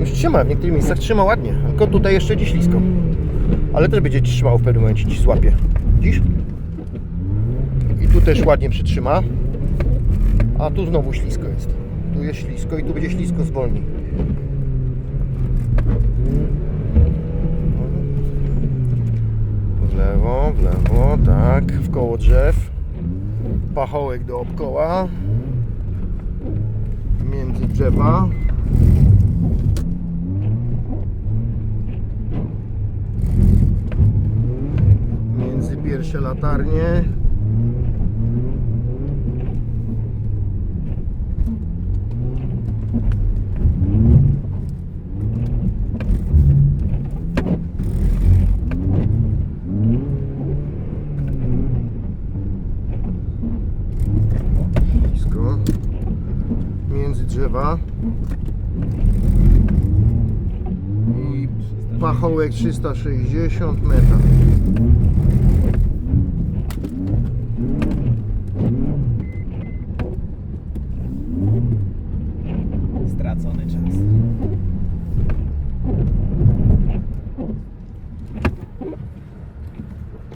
Już trzyma. W niektórych miejscach trzyma ładnie. Tylko tutaj jeszcze dziś ślisko. Ale też będzie ci trzymało w pewnym momencie, ci złapie. Dziś? I tu też ładnie przytrzyma. A tu znowu ślisko jest. Tu jest ślisko i tu będzie ślisko zwolni. W lewo, w lewo, tak, w koło drzew. Pachołek dookoła. Między drzewa. Między pierwsze latarnie. Blisko. Między drzewa. I pachołek 360 metrów. Stracony czas.